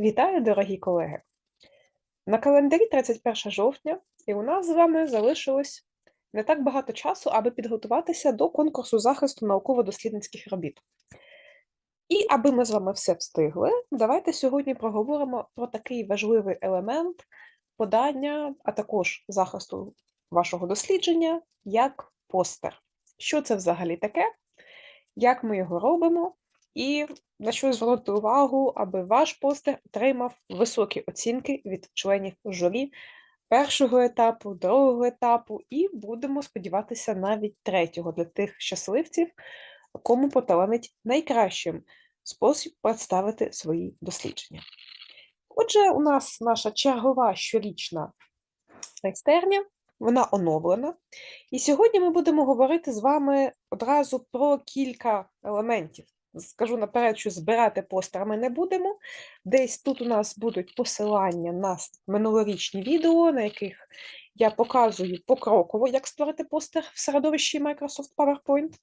Вітаю, дорогі колеги! На календарі 31 жовтня, і у нас з вами залишилось не так багато часу, аби підготуватися до конкурсу захисту науково-дослідницьких робіт. І аби ми з вами все встигли, давайте сьогодні проговоримо про такий важливий елемент подання, а також захисту вашого дослідження, як постер. Що це взагалі таке? Як ми його робимо? І на що звернути увагу, аби ваш постер отримав високі оцінки від членів журі першого етапу, другого етапу, і будемо сподіватися навіть третього для тих щасливців, кому поталанить найкращим спосіб представити свої дослідження. Отже, у нас наша чергова щорічна майстерня, вона оновлена. І сьогодні ми будемо говорити з вами одразу про кілька елементів. Скажу наперед, що збирати постер ми не будемо. Десь тут у нас будуть посилання на минулорічні відео, на яких я показую покроково, як створити постер в середовищі Microsoft PowerPoint.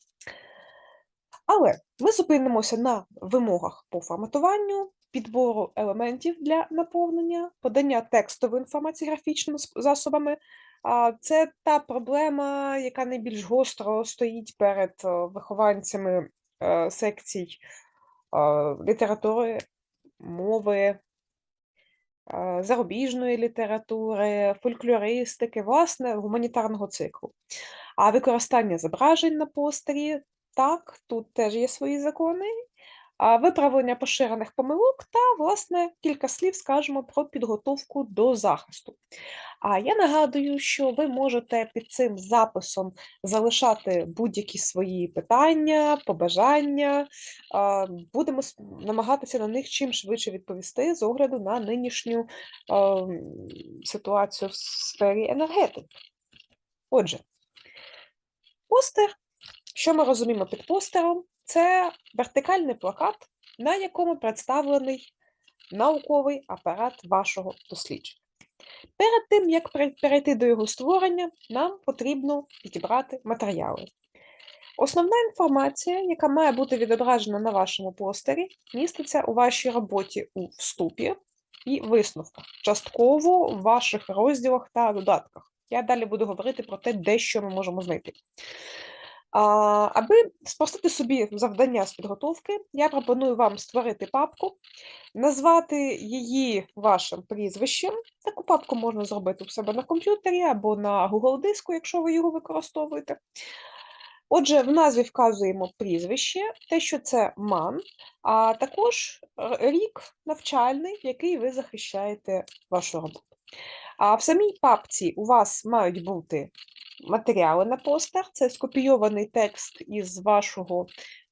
Але ми зупинимося на вимогах по форматуванню, підбору елементів для наповнення, подання текстової інформації графічними засобами. Це та проблема, яка найбільш гостро стоїть перед вихованцями Е, секцій літератури, мови, е, зарубіжної літератури, фольклористики, власне, гуманітарного циклу. А використання зображень на постері, так, тут теж є свої закони, виправлення поширених помилок та, власне, кілька слів скажемо про підготовку до захисту. А я нагадую, що ви можете під цим записом залишати будь-які свої питання, побажання. Будемо намагатися на них чим швидше відповісти з огляду на нинішню ситуацію в сфері енергетики. Отже, постер, що ми розуміємо під постером? Це вертикальний плакат, на якому представлений науковий апарат вашого дослідження. Перед тим, як перейти до його створення, нам потрібно підібрати матеріали. Основна інформація, яка має бути відображена на вашому постері, міститься у вашій роботі у вступі і висновках, частково в ваших розділах та додатках. Я далі буду говорити про те, де що ми можемо знайти. Аби спростити собі завдання з підготовки, я пропоную вам створити папку, назвати її вашим прізвищем. Таку папку можна зробити у себе на комп'ютері або на Google диску, якщо ви його використовуєте. Отже, в назві вказуємо прізвище, те, що це МАН, а також рік навчальний, який ви захищаєте вашу роботу. А в самій папці у вас мають бути матеріали на постер, це скопійований текст із вашого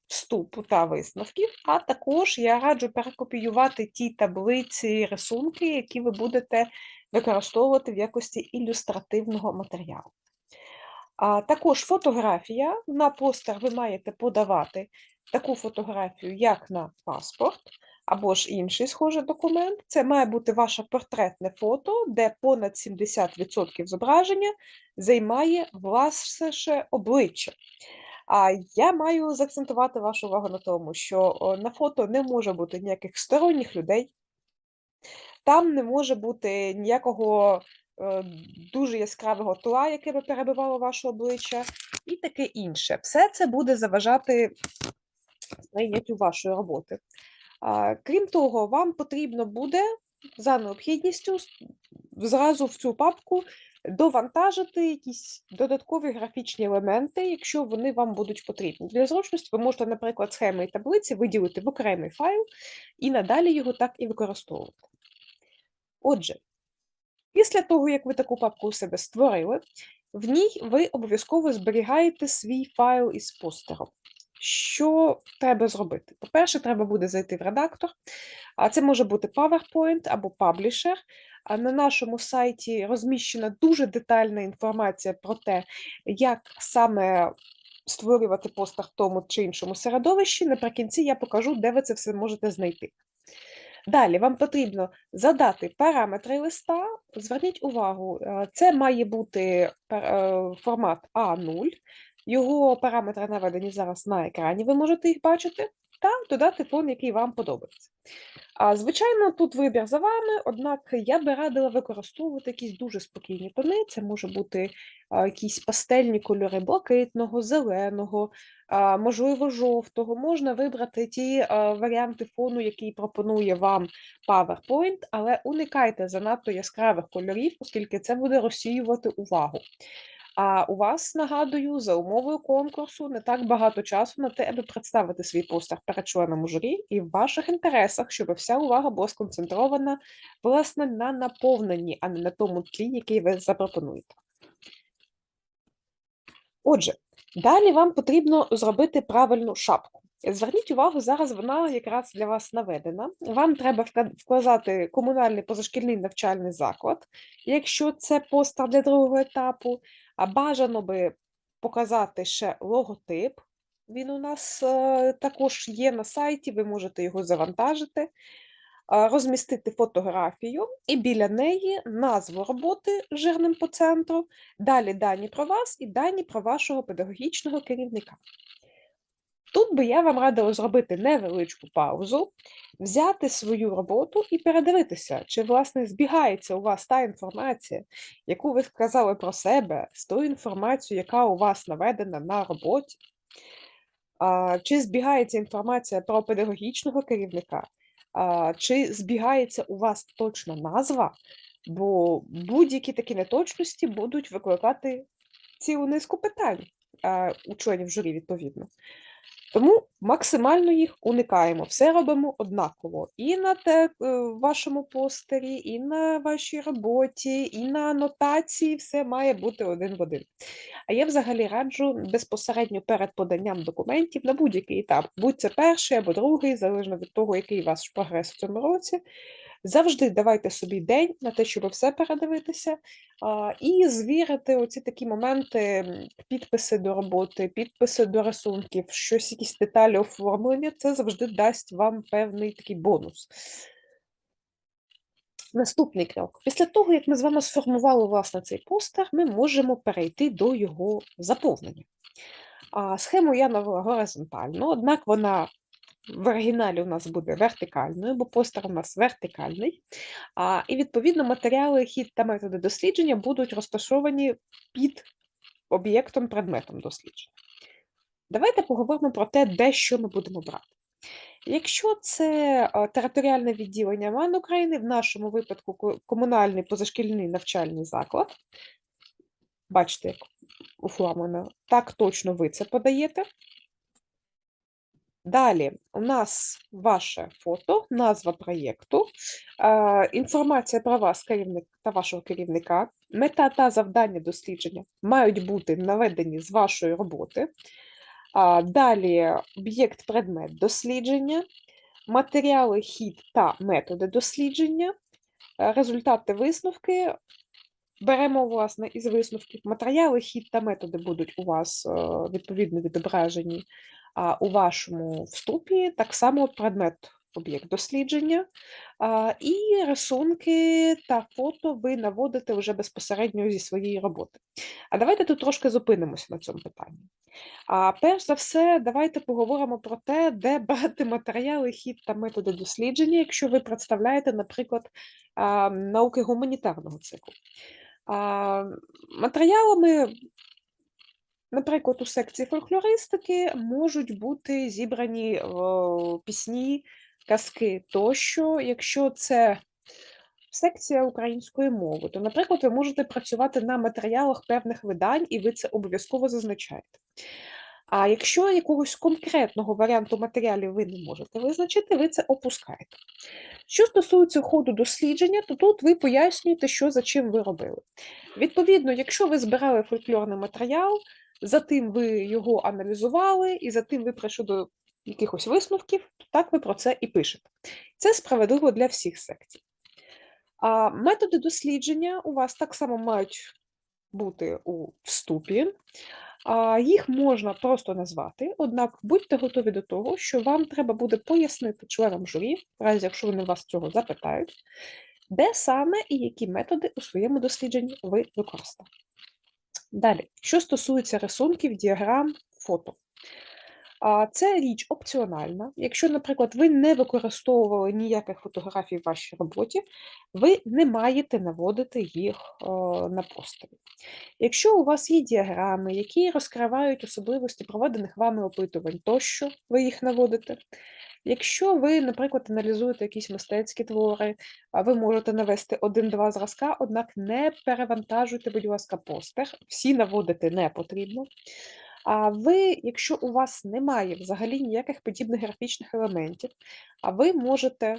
вступу та висновків, а також я раджу перекопіювати ті таблиці, рисунки, які ви будете використовувати в якості ілюстративного матеріалу. А Також фотографія. На постер ви маєте подавати таку фотографію, як на паспорт або ж інший схожий документ. Це має бути ваше портретне фото, де понад 70% зображення займає ваше обличчя. А я маю заакцентувати вашу увагу на тому, що на фото не може бути ніяких сторонніх людей, там не може бути ніякого е, дуже яскравого тла, яке би перебивало ваше обличчя, і таке інше. Все це буде заважати сприйняттю вашої роботи. Крім того, вам потрібно буде за необхідністю зразу в цю папку довантажити якісь додаткові графічні елементи, якщо вони вам будуть потрібні. Для зручності ви можете, наприклад, схеми і таблиці виділити в окремий файл і надалі його так і використовувати. Отже, після того, як ви таку папку у себе створили, в ній ви обов'язково зберігаєте свій файл із постером. Що треба зробити? По-перше, треба буде зайти в редактор, а це може бути PowerPoint або Publisher. А на нашому сайті розміщена дуже детальна інформація про те, як саме створювати постер в тому чи іншому середовищі. Наприкінці я покажу, де ви це все можете знайти. Далі вам потрібно задати параметри листа. Зверніть увагу, е, це має бути е, формат А0. Його параметри наведені зараз на екрані, ви можете їх бачити. та додати фон, який вам подобається. А, звичайно, тут вибір за вами, однак я би радила використовувати якісь дуже спокійні тони. Це може бути а, якісь пастельні кольори блакитного, зеленого, а, можливо, жовтого. Можна вибрати ті а, варіанти фону, який пропонує вам PowerPoint, але уникайте занадто яскравих кольорів, оскільки це буде розсіювати увагу. А у вас, нагадую, за умовою конкурсу не так багато часу на те, аби представити свій постер перед членом журі, і в ваших інтересах, щоб вся увага була сконцентрована власне на наповненні, а не на тому тлі, який ви запропонуєте. Отже, далі вам потрібно зробити правильну шапку. Зверніть увагу, зараз вона якраз для вас наведена. Вам треба вка- вказати комунальний позашкільний навчальний заклад, якщо це постер для другого етапу, а бажано би показати ще логотип. Він у нас е, також є на сайті, ви можете його завантажити, розмістити фотографію і біля неї назву роботи жирним по центру, далі дані про вас і дані про вашого педагогічного керівника. Тут би я вам радила зробити невеличку паузу, взяти свою роботу і передивитися, чи власне збігається у вас та інформація, яку ви сказали про себе, з тою інформацією, яка у вас наведена на роботі. Чи збігається інформація про педагогічного керівника, чи збігається у вас точна назва, бо будь-які такі неточності будуть викликати цілу низку питань у членів журі, відповідно. Тому максимально їх уникаємо. Все робимо однаково. І на те, е, вашому постері, і на вашій роботі, і на анотації все має бути один в один. А я взагалі раджу безпосередньо перед поданням документів на будь-який етап, будь це перший або другий, залежно від того, який ваш прогрес в цьому році. Завжди давайте собі день на те, щоб все передивитися, і звірити оці такі моменти, підписи до роботи, підписи до рисунків, щось, якісь деталі оформлення, це завжди дасть вам певний такий бонус. Наступний крок. Після того, як ми з вами сформували власне цей постер, ми можемо перейти до його заповнення. А, схему я навела горизонтально, однак вона в оригіналі у нас буде вертикальною, бо постер у нас вертикальний. А, і, відповідно, матеріали, хід та методи дослідження будуть розташовані під об'єктом, предметом дослідження. Давайте поговоримо про те, де що ми будемо брати. Якщо це територіальне відділення МАН України, в нашому випадку комунальний позашкільний навчальний заклад, бачите, як оформлено, так точно ви це подаєте. Далі у нас ваше фото, назва проєкту, інформація про вас, керівник та вашого керівника, мета та завдання дослідження мають бути наведені з вашої роботи. Далі об'єкт предмет дослідження, матеріали, хід та методи дослідження, е, результати висновки. Беремо, власне, із висновків. Матеріали, хід та методи будуть у вас е, відповідно відображені а, у вашому вступі, так само предмет об'єкт дослідження, а, і рисунки та фото ви наводите вже безпосередньо зі своєї роботи. А давайте тут трошки зупинимося на цьому питанні. А перш за все, давайте поговоримо про те, де брати матеріали, хід та методи дослідження, якщо ви представляєте, наприклад, науки гуманітарного циклу. Матеріалами, наприклад, у секції фольклористики можуть бути зібрані о, пісні, казки тощо, якщо це секція української мови, то, наприклад, ви можете працювати на матеріалах певних видань, і ви це обов'язково зазначаєте. А якщо якогось конкретного варіанту матеріалів ви не можете визначити, ви це опускаєте. Що стосується ходу дослідження, то тут ви пояснюєте, що за чим ви робили. Відповідно, якщо ви збирали фольклорний матеріал, за тим ви його аналізували, і за тим ви прийшли до якихось висновків, так ви про це і пишете. Це справедливо для всіх секцій. А методи дослідження у вас так само мають бути у вступі. А, Їх можна просто назвати, однак будьте готові до того, що вам треба буде пояснити членам журі, в разі якщо вони вас цього запитають, де саме і які методи у своєму дослідженні ви використали. Далі, що стосується рисунків, діаграм, фото. Це річ опціональна. Якщо, наприклад, ви не використовували ніяких фотографій в вашій роботі, ви не маєте наводити їх на постері. Якщо у вас є діаграми, які розкривають особливості проведених вами опитувань, тощо ви їх наводите. Якщо ви, наприклад, аналізуєте якісь мистецькі твори, ви можете навести один-два зразка, однак не перевантажуйте, будь ласка, постер, всі наводити не потрібно. А ви, якщо у вас немає взагалі ніяких подібних графічних елементів, а ви можете,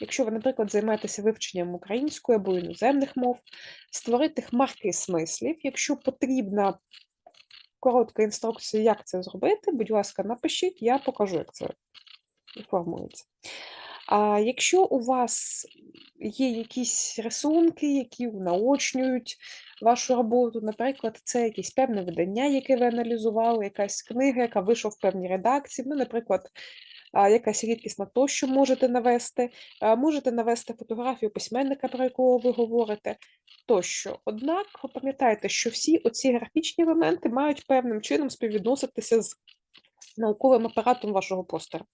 якщо ви, наприклад, займаєтеся вивченням української або іноземних мов, створити хмарки смислів, якщо потрібна коротка інструкція, як це зробити, будь ласка, напишіть, я покажу, як це формується. А якщо у вас є якісь рисунки, які наочнюють вашу роботу, наприклад, це якесь певне видання, яке ви аналізували, якась книга, яка вийшла в певній редакції, ну, наприклад, якась рідкісна тощо можете навести, можете навести фотографію письменника, про якого ви говорите, тощо. Однак пам'ятайте, що всі оці графічні елементи мають певним чином співвідноситися з науковим апаратом вашого постера.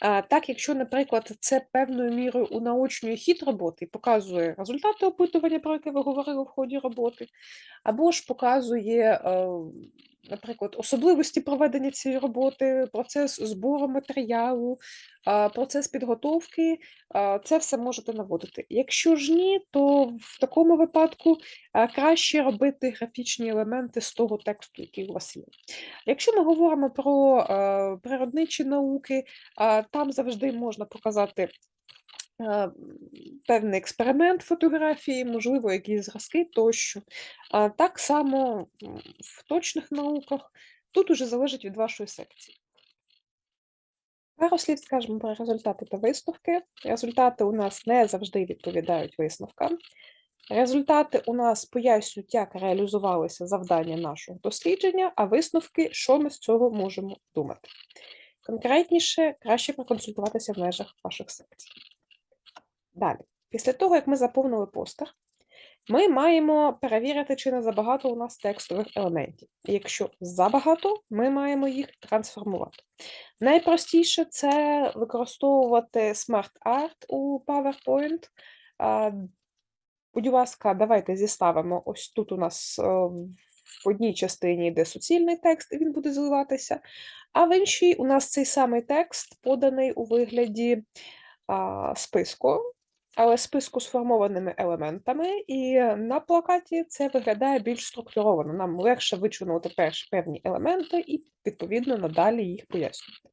Так, якщо, наприклад, це певною мірою унаочнює хід роботи показує результати опитування, про яке ви говорили в ході роботи, або ж показує, е, наприклад, особливості проведення цієї роботи, процес збору матеріалу, процес підготовки, це все можете наводити. Якщо ж ні, то в такому випадку краще робити графічні елементи з того тексту, який у вас є. Якщо ми говоримо про природничі науки, там завжди можна показати. Певний експеримент фотографії, можливо, якісь зразки тощо. Так само в точних науках тут уже залежить від вашої секції. Пару слів скажемо про результати та висновки. Результати у нас не завжди відповідають висновкам. Результати у нас пояснюють, як реалізувалися завдання нашого дослідження, а висновки, що ми з цього можемо думати. Конкретніше, краще проконсультуватися в межах ваших секцій. Далі, після того, як ми заповнили постер, ми маємо перевірити, чи не забагато у нас текстових елементів. Якщо забагато, ми маємо їх трансформувати. Найпростіше це використовувати Smart Art у PowerPoint. Будь ласка, давайте зіставимо. Ось тут у нас е, в одній частині йде суцільний текст, і він буде зливатися, а в іншій у нас цей самий текст поданий у вигляді списку але списку сформованими елементами, і на плакаті це виглядає більш структуровано. Нам легше вичленувати перші певні елементи і, відповідно, надалі їх пояснювати.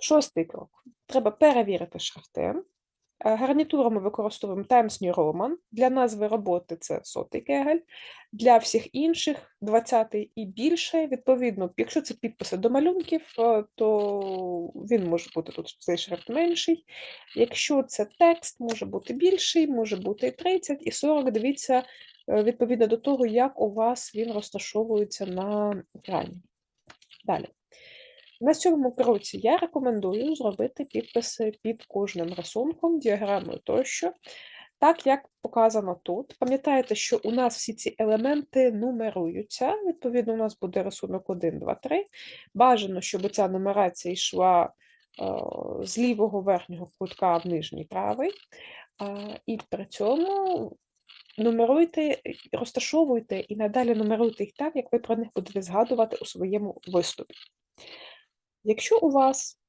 Шостий крок. Треба перевірити шрифти. Е, гарнітуру ми використовуємо Times New Roman. Для назви роботи це сотий кегель, для всіх інших 20-й і більше. Відповідно, якщо це підписи до малюнків, е, то він може бути тут цей шрифт менший. Якщо це текст, може бути більший, може бути і 30, і 40. Дивіться, е, відповідно до того, як у вас він розташовується на екрані. Далі. На цьому кроці я рекомендую зробити підписи під кожним рисунком, діаграмою тощо, так як показано тут. Пам'ятаєте, що у нас всі ці елементи нумеруються, відповідно, у нас буде рисунок 1, 2, 3. Бажано, щоб ця нумерація йшла е, з лівого верхнього кутка в нижній правий, і при цьому нумеруйте, розташовуйте і надалі нумеруйте їх так, як ви про них будете згадувати у своєму виступі. Якщо у вас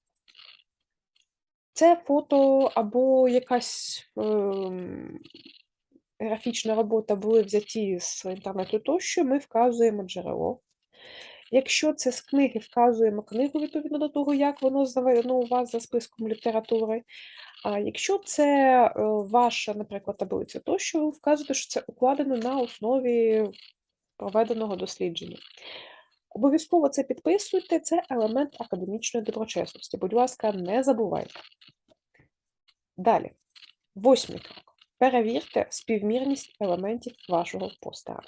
це фото або якась ем, графічна робота були взяті з інтернету тощо, ми вказуємо джерело. Якщо це з книги, вказуємо книгу відповідно до того, як воно заведено у вас за списком літератури. А якщо це е, ваша, наприклад, таблиця, то що ви вказуєте, що це укладено на основі проведеного дослідження. Обов'язково це підписуйте, це елемент академічної доброчесності. Будь ласка, не забувайте. Далі, восьмий крок. Перевірте співмірність елементів вашого постера.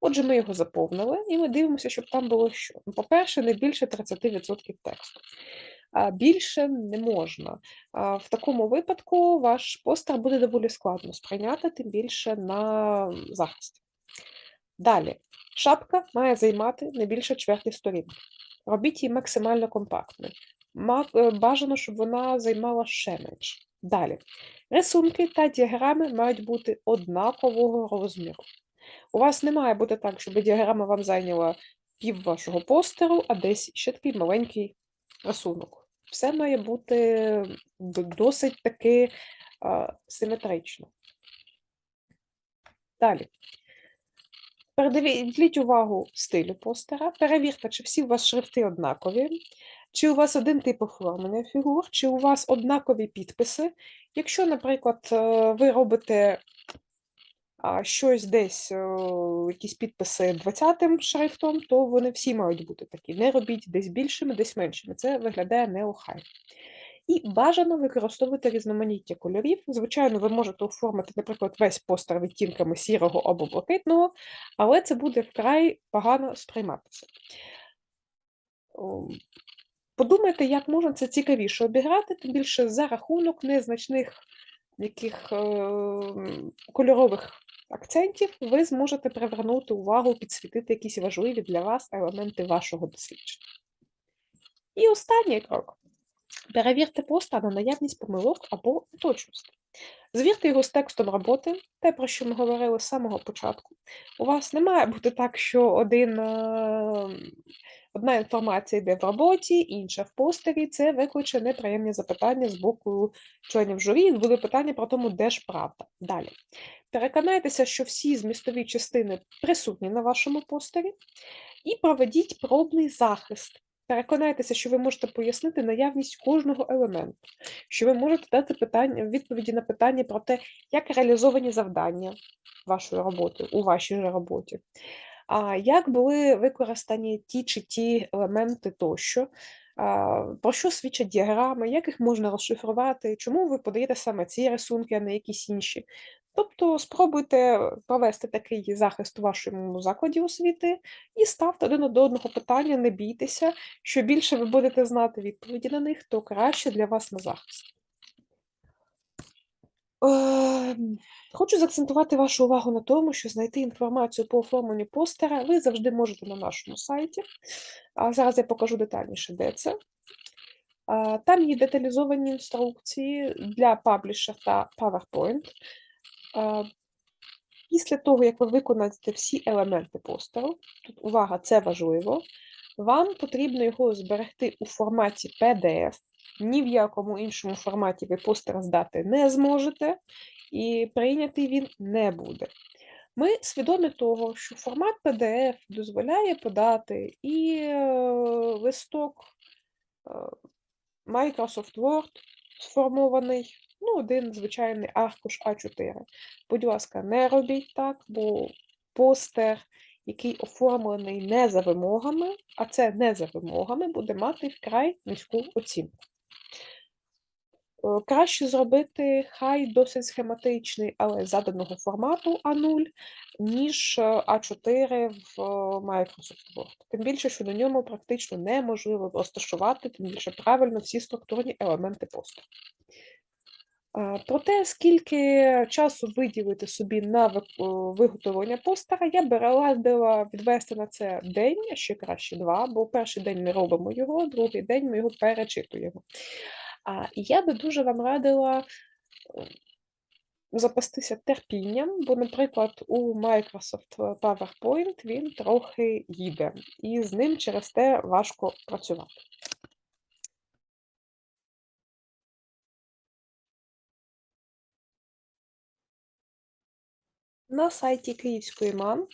Отже, ми його заповнили, і ми дивимося, щоб там було що. По-перше, не більше 30% тексту. Більше не можна. В такому випадку ваш постер буде доволі складно сприйняти, тим більше на захисті. Далі, шапка має займати не більше чверті сторінки. Робіть її максимально компактною. Е, Бажано, щоб вона займала ще менше. Далі. Рисунки та діаграми мають бути однакового розміру. У вас не має бути так, щоб діаграма вам зайняла пів вашого постеру, а десь ще такий маленький рисунок. Все має бути досить таки а, симетрично. Далі. Передивіть увагу стилю постера, перевірте, чи всі у вас шрифти однакові, чи у вас один тип оформлення фігур, чи у вас однакові підписи. Якщо, наприклад, е, ви робите щось десь, е, якісь підписи 20-м шрифтом, то вони всі мають бути такі. Не робіть десь більшими, десь меншими. Це виглядає неохайно. І бажано використовувати різноманіття кольорів. Звичайно, ви можете оформити, наприклад, весь постер відтінками сірого або блакитного, але це буде вкрай погано сприйматися. Подумайте, як можна це цікавіше обіграти, тим більше за рахунок незначних яких е, кольорових акцентів ви зможете привернути увагу, підсвітити якісь важливі для вас елементи вашого дослідження. І останній крок. Перевірте поста на наявність помилок або неточностей. Звірте його з текстом роботи, те, про що ми говорили з самого початку. У вас не має бути так, що один, е, одна інформація йде в роботі, інша в постері. Це викличе неприємні запитання з боку членів журі. Буде питання про тому, де ж правда. Далі. Переконайтеся, що всі змістові частини присутні на вашому постері, і проведіть пробний захист. Переконайтеся, що ви можете пояснити наявність кожного елементу, що ви можете дати питання, відповіді на питання про те, як реалізовані завдання вашої роботи у вашій роботі, а як були використані ті чи ті елементи тощо, про що свідчать діаграми, як їх можна розшифрувати, чому ви подаєте саме ці рисунки, а не якісь інші. Тобто спробуйте провести такий захист у вашому закладі освіти і ставте один до одного питання, не бійтеся. Що більше ви будете знати відповіді на них, то краще для вас на захист. Ем, Хочу заакцентувати вашу увагу на тому, що знайти інформацію по оформленню постера ви завжди можете на нашому сайті. А зараз я покажу детальніше, де це. Там є деталізовані інструкції для Publisher та PowerPoint. Після того, як ви виконаєте всі елементи постеру, тут увага, це важливо, вам потрібно його зберегти у форматі PDF. Ні в якому іншому форматі ви постер здати не зможете, і прийнятий він не буде. Ми свідомі того, що формат PDF дозволяє подати і е, листок е, Microsoft Word сформований, ну, один звичайний аркуш А4. Будь ласка, не робіть так, бо постер, який оформлений не за вимогами, а це не за вимогами, буде мати вкрай низьку оцінку. Е, Краще зробити хай досить схематичний, але заданого формату А0, ніж е, А4 в е, Microsoft Word. Тим більше, що на ньому практично неможливо розташувати, тим більше правильно всі структурні елементи посту. Про те, скільки часу виділити собі на виготовлення постера, я би радила відвести на це день, ще краще два, бо перший день ми робимо його, другий день ми його перечитуємо. А я би дуже вам радила запастися терпінням, бо, наприклад, у Microsoft PowerPoint він трохи їде, і з ним через те важко працювати. На сайті Київської МАН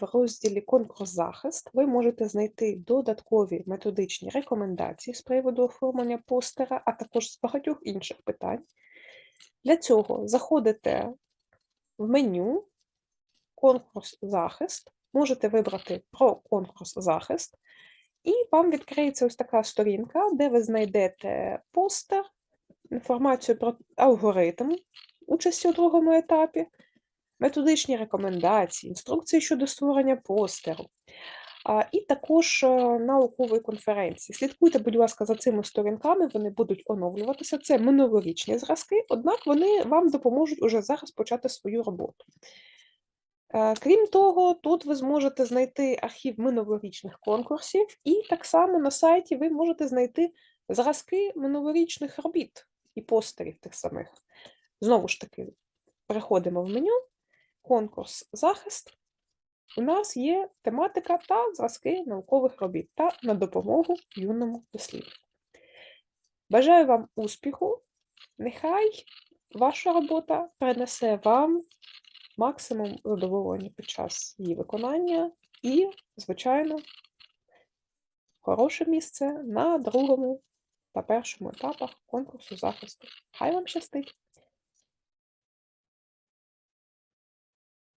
в розділі Конкурс захист ви можете знайти додаткові методичні рекомендації з приводу оформлення постера, а також з багатьох інших питань. Для цього заходите в меню Конкурс захист, можете вибрати про конкурс захист, і вам відкриється ось така сторінка, де ви знайдете постер, інформацію про алгоритм участі у другому етапі, методичні рекомендації, інструкції щодо створення постеру, і також е, наукової конференції. Слідкуйте, будь ласка, за цими сторінками, вони будуть оновлюватися. Це минулорічні зразки, однак вони вам допоможуть уже зараз почати свою роботу. Е, Крім того, тут ви зможете знайти архів минулорічних конкурсів, і так само на сайті ви можете знайти зразки минулорічних робіт і постерів тих самих. Знову ж таки, переходимо в меню, конкурс захист. У нас є тематика та зразки наукових робіт та на допомогу юному досліднику. Бажаю вам успіху! Нехай ваша робота принесе вам максимум задоволення під час її виконання і, звичайно, хороше місце на другому та першому етапах конкурсу захисту. Хай вам щастить!